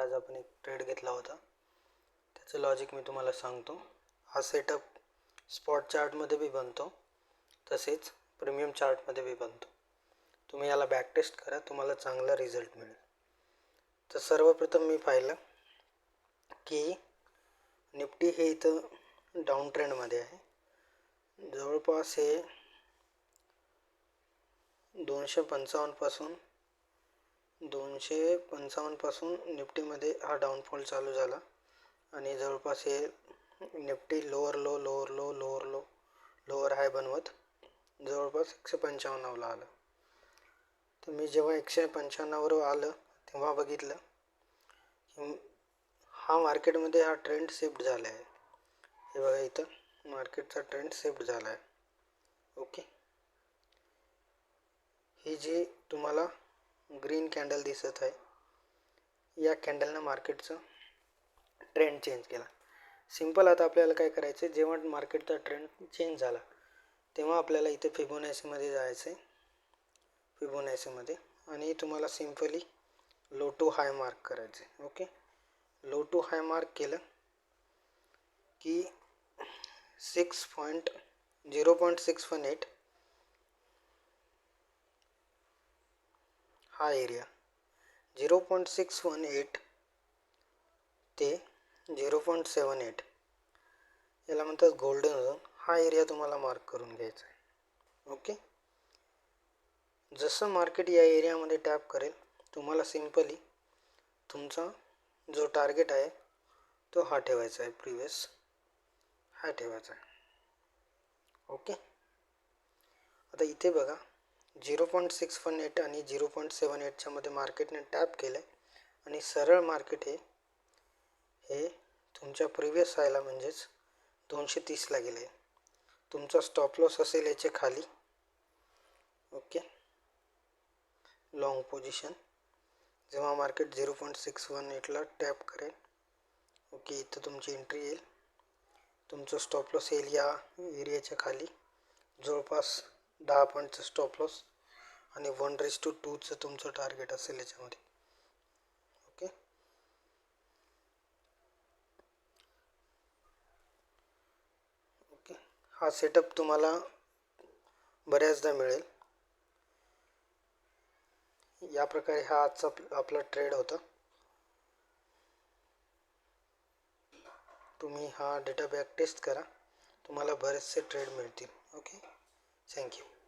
आज आपण एक ट्रेड घेतला होता. त्याचं लॉजिक मी तुम्हाला सांगतो. हा सेटअप स्पॉट चार्टमध्ये बी बनतो. तसेच प्रीमियम चार्टमध्ये बी बनतो. तुम्ही याला बॅक टेस्ट करा तुम्हाला चांगला रिझल्ट मिळेल. तर सर्वप्रथम मी पाहिलं की निफ्टी हे इथं डाऊन ट्रेंडमध्ये आहे. जवळपास हे दोनशे पंचावन्नपासून दोनशे पंचावन्नपासून निफ्टीमध्ये हा डाऊनफॉल चालू झाला. आणि जवळपास हे nifty lower low lower low lower low lower high बनवत जवळपास एकशे पंचावन्नवला आलं. तर मी जेव्हा एकशे पंच्याण्णववर आलं तेव्हा बघितलं की हा मार्केटमध्ये हा ट्रेंड शिफ्ट झाला आहे हे बघा इथं मार्केटचा ट्रेंड शिफ्ट झाला आहे ओके ही जी तुम्हाला ग्रीन कॅन्डल दिसत आहे. या कॅन्डलनं मार्केटचं ट्रेंड चेंज केला. सिंपल आता आपल्याला काय करायचं आहे जेव्हा मार्केटचा ट्रेंड चेंज झाला तेव्हा आपल्याला इथे फिबोनॅसीमध्ये जायचं आहे फिबोनॅसीमध्ये आणि तुम्हाला simply low to high mark करायचं आहे okay? Low to high mark केलं की six point zero point six one eight हा area zero point six one eight ते झिरो पॉईंट सेवन एट याला म्हणतात गोल्डन झोन हा एरिया तुम्हाला मार्क करून घ्यायचा आहे. ओके जसं मार्केट या एरियामध्ये टॅप करेल तुम्हाला सिम्पली तुमचा जो टार्गेट आहे तो हा ठेवायचा आहे प्रिवियस हा ठेवायचा आहे. ओके आता इथे बघा zero point six one eight आणि झिरो पॉईंट सेवन एटच्यामध्ये मार्केटने टॅप केलं आहे आणि सरळ मार्केट हे हे तुमच्या प्रिवियस हायला म्हणजेच दोनशे तीसला गेलं आहे तुमचा स्टॉप लॉस असेल याचे खाली. ओके? लॉंग पोझिशन जेव्हा market zero point six one एटला टॅप करेल ओके इथं तुमची एंट्री येईल. तुमचं स्टॉप लॉस येईल या एरियाच्या खाली. जवळपास दहा पॉईंटचं स्टॉप लॉस आणि वन रेस टू टूचं तुमचं टार्गेट असेल याच्यामध्ये. ओके ओके हा सेटअप तुम्हाला बऱ्याचदा मिळेल. या प्रकारे हा आजचा आपला ट्रेड होता. तुम्ही हा डेटा बॅक टेस्ट करा. तुम्हाला बरेचसे ट्रेड मिळतील. Okay Thank you.